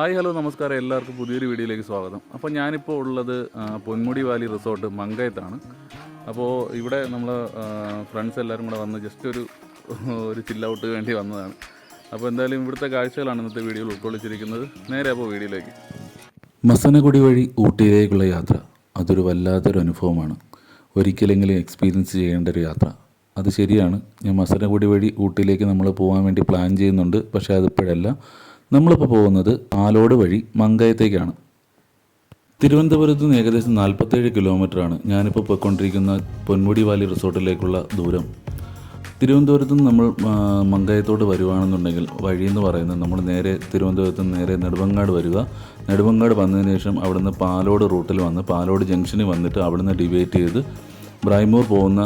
Hi hello നമസ്കാരം. എല്ലാവർക്കും പുതിയൊരു വീഡിയോയിലേക്ക് സ്വാഗതം. അപ്പോൾ ഞാനിപ്പോൾ ഉള്ളത് പൊന്മുടി വാലി റിസോർട്ട് മങ്കയത്താണ്. അപ്പോൾ ഇവിടെ നമ്മൾ ഫ്രണ്ട്സ് എല്ലാവരും കൂടെ വന്ന് ജസ്റ്റ് ഒരു ഒരു ചില്ലൗട്ട് വേണ്ടി വന്നതാണ്. അപ്പോൾ എന്തായാലും ഇവിടുത്തെ കാഴ്ചകളാണ് ഇന്നത്തെ വീഡിയോയിൽ ഉൾക്കൊള്ളിച്ചിരിക്കുന്നത്. നേരെ അപ്പോൾ വീഡിയോയിലേക്ക്. മസനഗുടി വഴി ഊട്ടിയിലേക്കുള്ള യാത്ര അതൊരു വല്ലാത്തൊരു അനുഭവമാണ്. ഒരിക്കലെങ്കിലും എക്സ്പീരിയൻസ് ചെയ്യേണ്ട ഒരു യാത്ര. അത് ശരിയാണ്. ഞാൻ മസനഗുടി വഴി ഊട്ടിയിലേക്ക് നമ്മൾ പോകാൻ വേണ്ടി പ്ലാൻ ചെയ്യുന്നുണ്ട്. പക്ഷേ അതിപ്പോഴല്ല നമ്മളിപ്പോൾ പോകുന്നത് ആലോട് വഴി മങ്കയത്തേക്കാണ്. തിരുവനന്തപുരത്ത് നിന്ന് ഏകദേശം നാൽപ്പത്തേഴ് കിലോമീറ്ററാണ് ഞാനിപ്പോൾ പോയിക്കൊണ്ടിരിക്കുന്ന പൊന്മുടി വാലി റിസോർട്ടിലേക്കുള്ള ദൂരം. തിരുവനന്തപുരത്ത് നിന്ന് നമ്മൾ മങ്കയത്തോട്ട് മങ്കയത്തോട് വരുവാണെന്നുണ്ടെങ്കിൽ വഴി എന്ന് പറയുന്നത് നമ്മൾ നേരെ തിരുവനന്തപുരത്ത് നിന്ന് നേരെ നെടുമങ്ങാട് വരിക. നെടുമങ്ങാട് വന്നതിന് ശേഷം അവിടുന്ന് പാലോട് റൂട്ടിൽ വന്ന് പാലോട് ജംഗ്ഷനിൽ വന്നിട്ട് അവിടുന്ന് ഡിവൈറ്റ് ചെയ്ത് ബ്രൈമൂർ പോകുന്ന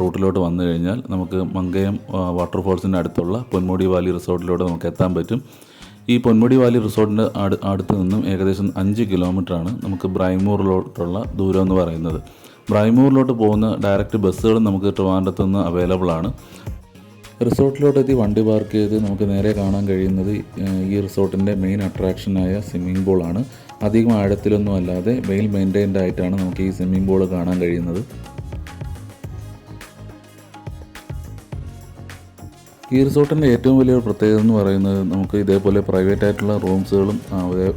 റൂട്ടിലോട്ട് വന്നു കഴിഞ്ഞാൽ നമുക്ക് മങ്കയം വാട്ടർഫോൾസിന്റെ അടുത്തുള്ള പൊന്മുടി വാലി റിസോർട്ടിലോട്ട് നമുക്ക് എത്താൻ പറ്റും. ഈ പൊന്മുടി വാലി റിസോർട്ടിന്റെ അടു അടുത്ത് നിന്നും ഏകദേശം അഞ്ച് കിലോമീറ്ററാണ് നമുക്ക് ബ്രൈമൂറിലോട്ടുള്ള ദൂരം എന്ന് പറയുന്നത്. ബ്രൈമൂറിലോട്ട് പോകുന്ന ഡയറക്റ്റ് ബസ്സുകളും നമുക്ക് ട്രിവാൻഡ്രത്ത് നിന്ന് അവൈലബിൾ ആണ്. റിസോർട്ടിലോട്ടെത്തി വണ്ടി പാർക്ക് ചെയ്ത് നമുക്ക് നേരെ കാണാൻ കഴിയുന്നത് ഈ റിസോർട്ടിന്റെ മെയിൻ അട്രാക്ഷനായ സ്വിമ്മിംഗ് പൂളാണ് അധികം ആഴത്തിലൊന്നും അല്ലാതെ വെയിൽ മെയിന്റൈൻഡ് ആയിട്ടാണ് നമുക്ക് ഈ സ്വിമ്മിംഗ് പൂൾ കാണാൻ കഴിയുന്നത്. ഈ റിസോർട്ടിന്റെ ഏറ്റവും വലിയ പ്രത്യേകത എന്ന് പറയുന്നത് നമുക്ക് ഇതേപോലെ പ്രൈവറ്റ് ആയിട്ടുള്ള റൂംസുകളും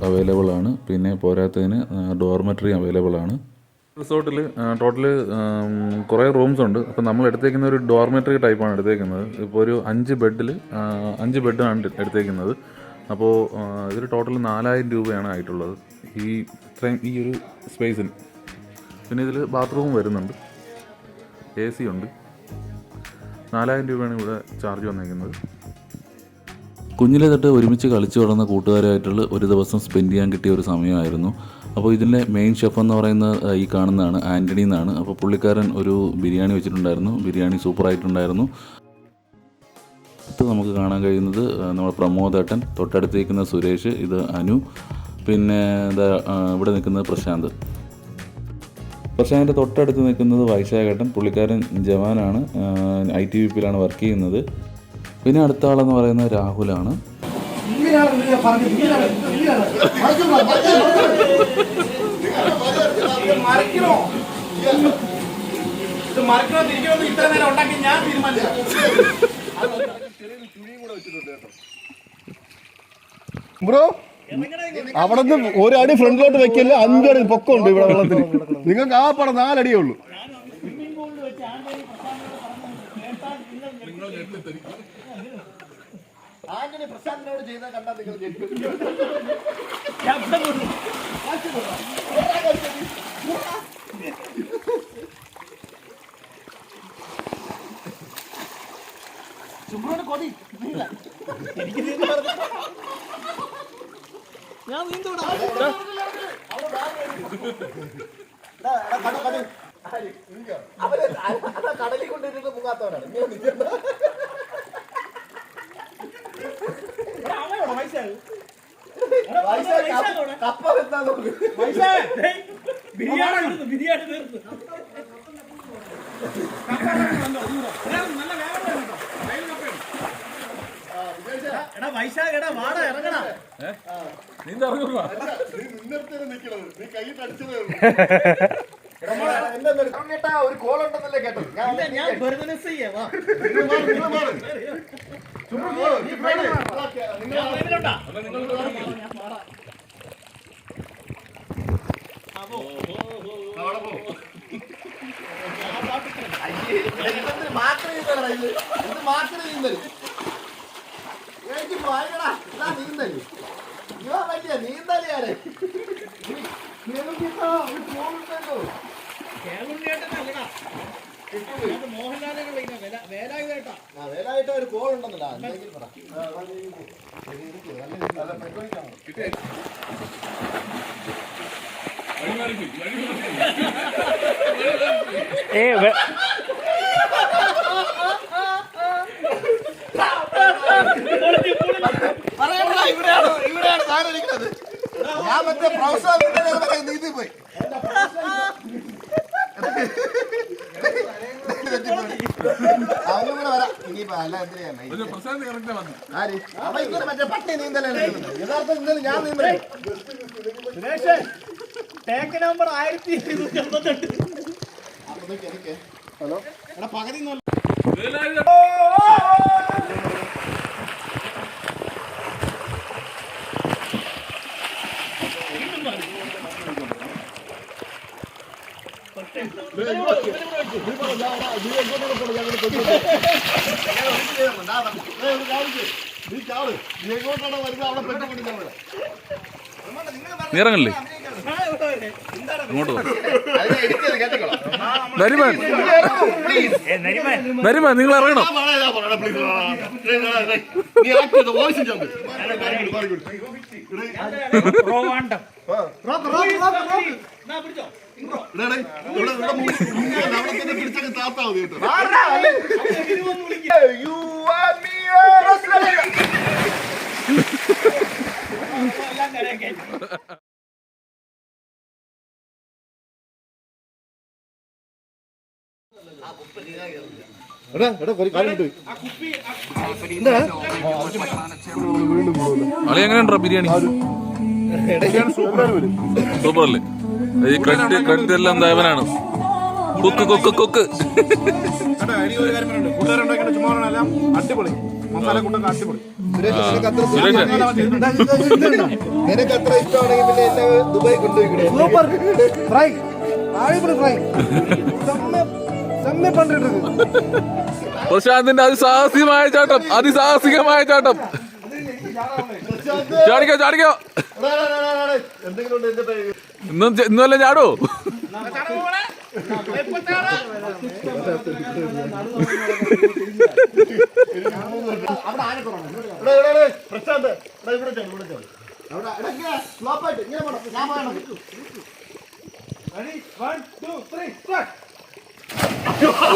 അവൈലബിൾ ആണ്. പിന്നെ പോരാത്തതിന് ഡോർമെറ്ററി അവൈലബിൾ ആണ്. റിസോർട്ടിൽ ടോട്ടൽ കുറേ റൂംസ് ഉണ്ട്. അപ്പോൾ നമ്മൾ എടുത്തേക്കുന്ന ഒരു ഡോർമെറ്ററി ടൈപ്പാണ് എടുത്തേക്കുന്നത്. ഇപ്പോൾ ഒരു അഞ്ച് ബെഡിൽ അഞ്ച് ബെഡാണ് എടുത്തേക്കുന്നത്. അപ്പോൾ ഇതിൽ ടോട്ടൽ നാലായിരം രൂപയാണ് ആയിട്ടുള്ളത്. ഈ ഇത്രയും ഈ ഒരു സ്പേസിന് പിന്നെ ഇതിൽ ബാത്റൂം വരുന്നുണ്ട്. എ സി ഉണ്ട്. നാലായിരം രൂപയാണ് ഇവിടെ ചാർജ് വന്നിരിക്കുന്നത് കുഞ്ഞിലെ തൊട്ട് ഒരുമിച്ച് കളിച്ചു വളർന്ന കൂട്ടുകാരുമായിട്ടുള്ള ഒരു ദിവസം സ്പെൻഡ് ചെയ്യാൻ കിട്ടിയ ഒരു സമയമായിരുന്നു. അപ്പോൾ ഇതിന്റെ മെയിൻ ഷെഫ് എന്ന് പറയുന്ന ഈ കാണുന്നതാണ് ആന്റണി എന്നാണ്. അപ്പോൾ പുള്ളിക്കാരൻ ഒരു ബിരിയാണി വെച്ചിട്ടുണ്ടായിരുന്നു. ബിരിയാണി സൂപ്പറായിട്ടുണ്ടായിരുന്നു അടുത്ത് നമുക്ക് കാണാൻ കഴിയുന്നത് നമ്മുടെ പ്രമോദേട്ടൻ തൊട്ടടുത്തേക്കുന്ന സുരേഷ് ഇത് അനു പിന്നെ ഇവിടെ നിൽക്കുന്നത് പ്രശാന്ത്. പ്രശാന്തിന്റെ തൊട്ടടുത്ത് നിൽക്കുന്നത് വൈശാഖേട്ടൻ പുള്ളിക്കാരൻ ജവാനാണ് ഐ ടി വി പിയിലാണ് വർക്ക് ചെയ്യുന്നത്. പിന്നെ അടുത്ത ആളെന്ന് പറയുന്നത് രാഹുലാണ്. ബ്രോ അവിടെ നിന്ന് ഒരടി ഫ്രണ്ടിലോട്ട് വെക്കില്ല അഞ്ചടി പൊക്കമുണ്ട് ഇവിടെ വെള്ളത്തിന്. നിങ്ങൾക്ക് ആ പടം നാലടിയേ ഉള്ളൂ. ആന്റണി പ്രശാന്തിനോട് ചെയ്താൽ കണ്ടാൽ നിങ്ങൾ ചുമ്മാ കടലിൽ കൊണ്ടിരുന്ന്. പൈസ കപ്പ- വെത്താൻ നോക്ക്. ബിരിയാണി ബിരിയാണി തീർന്നു. കേട്ടാ, ഒരു കോൾ ഉണ്ടെന്നല്ലേ കേട്ടത്. ഞാൻ ഇല്ല, ഞാൻ വെറുതെ ചെയ്യാ. വാ. നിങ്ങൾ മാറ്, നിങ്ങൾ മാറ്. ചുമ്മാ പോ, നീ പോടെ. നിങ്ങൾ ഞാൻ ലൈവിലുണ്ടാ? അവിടെ പോ. എന്തിന് മാത്രം ചെയ്യുന്നതാടാ ഇത്? എന്ത് മാത്രം ചെയ്യുന്നത്? എനിക്ക് പോയടാ. ഇതാ നീന്തൽ. ഇതാ പറ്റിയ നീന്തൽ ഞാൻ. നിനക്കിതാ ഒരു കോളുണ്ടല്ലോ. ആ, വേലായിട്ട് ഒരു കോൾ ഉണ്ടെന്നല്ലോ എന്തെങ്കിലും പറ. ആ, ഇരിക്കുന്നത് ഞാൻ മറ്റേ പ്രൊഫസർ നീതി പോയി. ആ അവനും കൂടെ വരാം. ഇനിയിപ്പോ അല്ല എന്തിനാ മറ്റേ പട്ടി നീന്തലാണ് നീന്തുന്നത്. യഥാർത്ഥം ഇന്നലെ ഞാൻ നീന്തലേ ടാങ്ക് നമ്പർ ആയിരത്തി ഹലോ? എടാ പകുതി ഇറങ്ങല്ലേ. നരിമാൻ നരിമാൻ നിങ്ങൾ ഇറങ്ങണം നീ ആക്ട് എടാ എടാ ഒരു അളി എങ്ങനെയുണ്ടോ ബിരിയാണി? സൂപ്പർ. അല്ലേ ക്രെഡിറ്റ് ക്രെഡിറ്റ് എല്ലാം ദേവനാണ്. Cook cook cook. അടിപൊളി. മസാല നിനക്ക് പിന്നെ എന്നെ പ്രശാന്തിന്റെ അതിസാഹസികമായ ചാട്ടം. അതിസാഹസികമായ ചാട്ടം. ചാടിക്കോ ചാടിക്കോ. ഇന്നും ഇന്നും ചാടോ.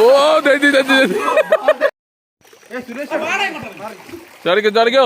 ഓ തെറ്റി തെറ്റി തെറ്റി. ചാടിക്കോ ചാടിക്കോ.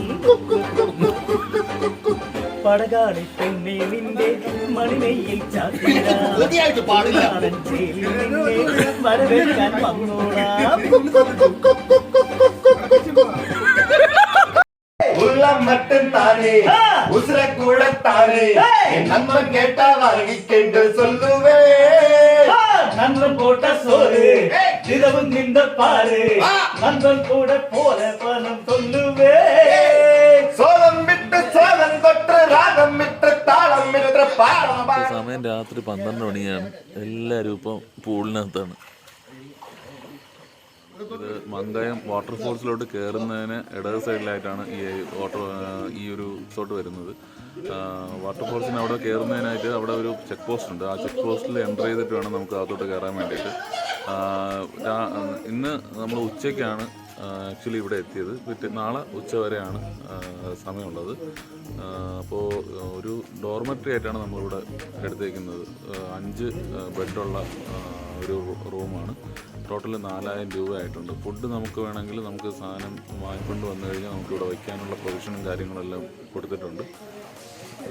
படகாடை பெண்ணே நின்றே மணிமையில் வரவேற்கான் மட்டும் தானே உசுர கூட தானே. என் நண்பன் கேட்டா வாங்கிக்கென்று சொல்லுவேன் நண்பன் போட்ட சோறு தினமும் நின்ற பாரு. நண்பன் கூட போல பணம் சொல்லுவேன் സമയം രാത്രി പന്ത്രണ്ട് മണിയാണ്. എല്ലാവരും ഇപ്പം പൂളിനകത്താണ്. ഇത് മന്ദയം വാട്ടർഫോൾസിലോട്ട് കയറുന്നതിന് ഇടത് സൈഡിലായിട്ടാണ് ഈ വാട്ടർ ഈ ഒരു റിസോർട്ട് വരുന്നത്. വാട്ടർഫോൾസിന് അവിടെ കയറുന്നതിനായിട്ട് അവിടെ ഒരു ചെക്ക് പോസ്റ്റ് ഉണ്ട്. ആ ചെക്ക് പോസ്റ്റിൽ എന്റർ ചെയ്തിട്ട് വേണം നമുക്ക് അകത്തോട്ട് കയറാൻ വേണ്ടിയിട്ട്. ഇന്ന് നമ്മൾ ഉച്ചയ്ക്കാണ് ആക്ച്വലി ഇവിടെ എത്തിയത്. പിറ്റേ നാളെ ഉച്ച വരെയാണ് സമയമുള്ളത്. അപ്പോൾ ഒരു ഡോർമെറ്ററി ആയിട്ടാണ് നമ്മളിവിടെ എടുത്തേക്കുന്നത്. അഞ്ച് ബെഡുള്ള ഒരു റൂമാണ്. ടോട്ടൽ നാലായിരം രൂപ ആയിട്ടുണ്ട്. ഫുഡ് നമുക്ക് വേണമെങ്കിൽ നമുക്ക് സാധനം വാങ്ങിക്കൊണ്ട് വന്നു കഴിഞ്ഞാൽ നമുക്ക് ഇവിടെ വയ്ക്കാനുള്ള പ്രൊവിഷനും കാര്യങ്ങളെല്ലാം കൊടുത്തിട്ടുണ്ട്.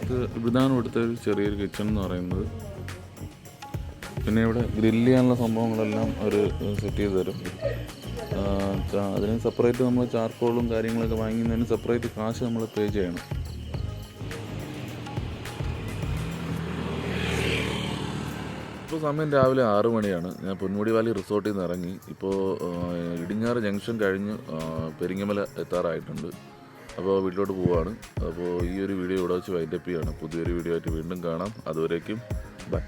ഇത് ഇവിടുത്തെ ഒരു ചെറിയൊരു കിച്ചൺ എന്ന് പറയുന്നത്. പിന്നെ ഇവിടെ ഗ്രില്ല് ചെയ്യാനുള്ള സംഭവങ്ങളെല്ലാം അവർ സെറ്റ് ചെയ്ത് തരും. അതിന് സെപ്പറേറ്റ് നമ്മൾ ചാർക്കോളും കാര്യങ്ങളൊക്കെ വാങ്ങുന്നതിന് സെപ്പറേറ്റ് കാശ് നമ്മൾ പേ ചെയ്യണം. ഇപ്പോൾ സമയം രാവിലെ ആറ് മണിയാണ്. ഞാൻ പൊന്മുടി വാലി റിസോർട്ടിൽ നിന്ന് ഇറങ്ങി. ഇപ്പോൾ ഇടിഞ്ഞാറ് ജംഗ്ഷൻ കഴിഞ്ഞ് പെരിങ്ങമല എത്താറായിട്ടുണ്ട്. അപ്പോൾ വീട്ടിലോട്ട് പോവാണ്. അപ്പോൾ ഈ ഒരു വീഡിയോ ഇവിടെ വെച്ച് വൈൻഡപ്പ് ചെയ്യാണ്. പുതിയൊരു വീഡിയോ ആയിട്ട് വീണ്ടും കാണാം. അതുവരേക്കും ബൈ